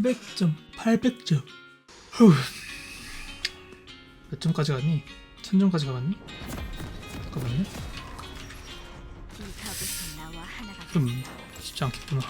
700점, 800점. 후. 몇 점까지 갔니? 1000점까지 가봤니? 잠깐만요. 음, 쉽지 않겠구나.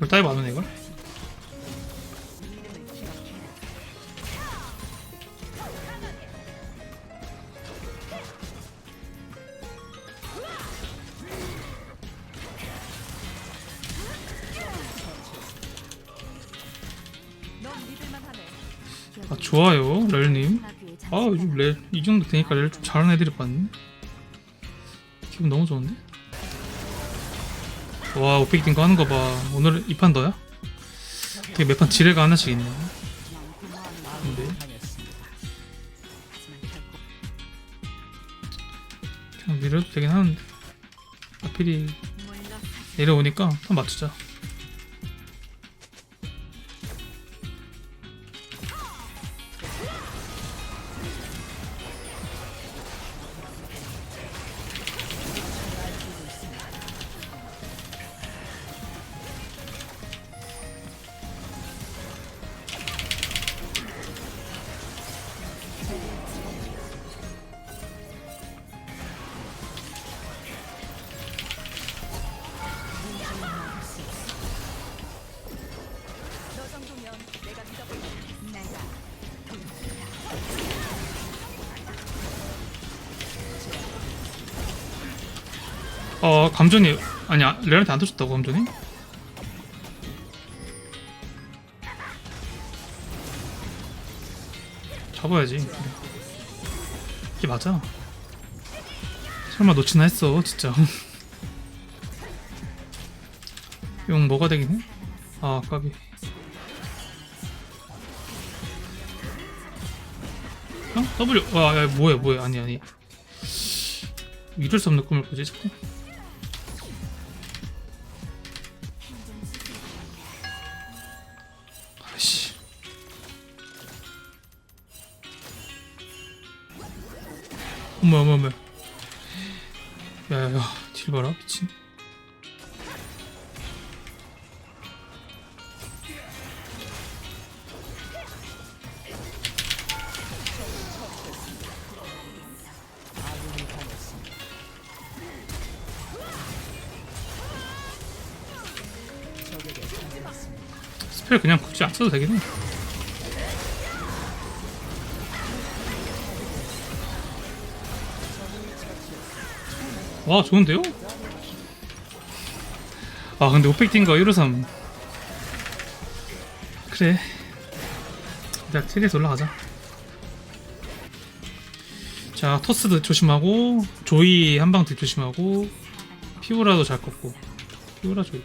이걸 따위 많으네 이걸? 아 좋아요 렐님. 아 요즘 렐이 정도 되니까 렐 좀 잘하는 애들이 봤네. 기분 너무 좋은데? 와 오펙 딩거 하는 거 봐. 오늘 이 판 더야? 되게 매판 지뢰가 하나씩 있네. 근데 그냥 밀어도 되긴 하는데 물러서지 내려오니까 한번 맞추자. 어 감전이 아니야 렐한테 안 터졌다고 감전이? 잡아야지. 이게 맞아. 설마 놓치나 했어 진짜. 용 뭐가 되긴 해? 아 까비. 어? W 아 야, 뭐야 뭐야 아니 아니. 이럴 수 없는 꿈을 꾸지 자꾸. 어머 어머 어머. 야야야 딜 봐라 미친. 스펠 그냥 굳이 안 써도 되긴 해. 와 좋은데요? 아 근데 오펙팅가 153 그래. 대학 체리에서 올라가자. 자 토스도 조심하고 조이 한방도 조심하고 피오라도 잘 꺾고. 피오라 조이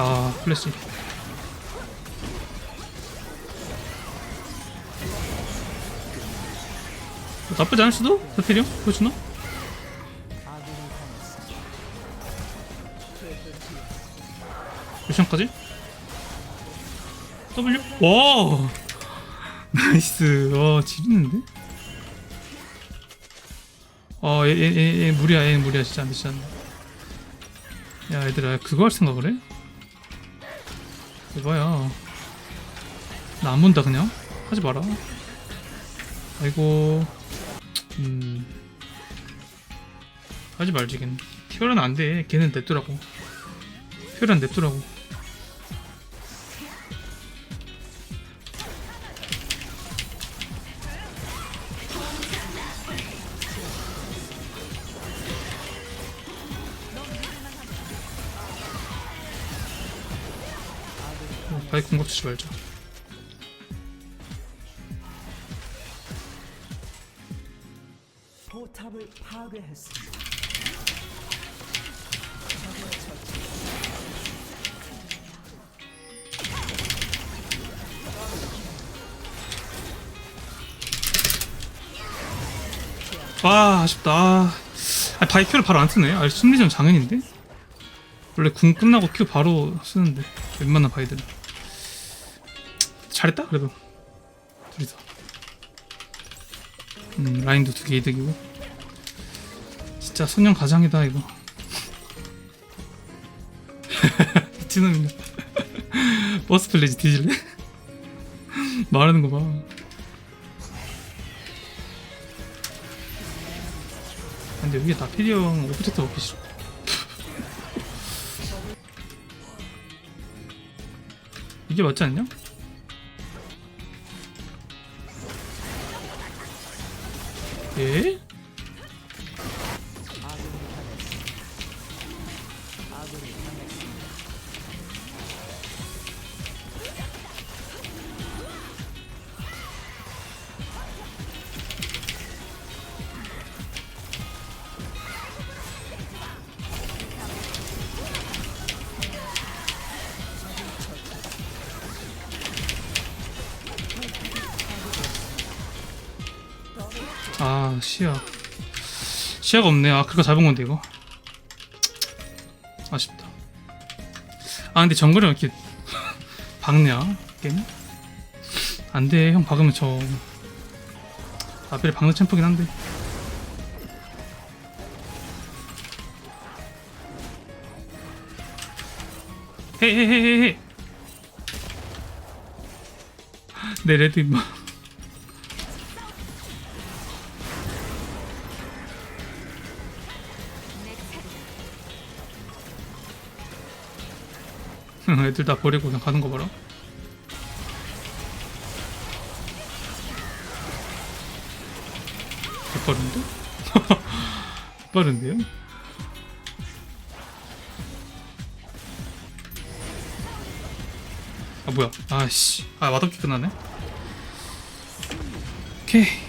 아 플래시 나쁘지 않을 수도? 사필이요? 그렇구나? 미션까지? W? 와 나이스. 와 지리는데? 아얘 얘 얘 얘 무리야. 얘 무리야. 진짜 안 돼 진짜 안 돼. 야 얘들아 그거 할 생각을 해? 이봐야. 나 안 본다 그냥? 하지 마라. 아이고. 음. 하지 말지 걔는. 피어는 안 돼. 걔는 냅두라고. 피어는 냅두라고 바이 공격 주지 말자. 포탑을 파괴했습니다. 아 아쉽다. 아, 아 바이 큐를 바로 안 쓰네. 아 심리전 장인인데? 원래 궁 끝나고 큐 바로 쓰는데. 웬만한 바이들은 잘했다 그래도 둘이서 음 라인도 두 개 이득이고 진짜 소년 가장이다 이거 미친놈이네 버스 플레이지 뒤질래? 말하는 거봐 근데 위에 다 피디형 오브젝트 먹기 싫어. 이게 맞지 않냐? 예? 아 시야. 시야가 없네. 아 그거 잡은 건데 이거. 아쉽다. 아 근데 정글이 왜 이렇게 박냐 게임? 안돼. 형 박으면 저 아벨이 박는 챔프긴 한데. 헤헤헤헤헤 내 레드 임마 애들 다 버리고 그냥 가는 거 봐라. 빠른데? 빠른데요? 아 뭐야? 아씨, 아 맛없게 끝나네. 오케이.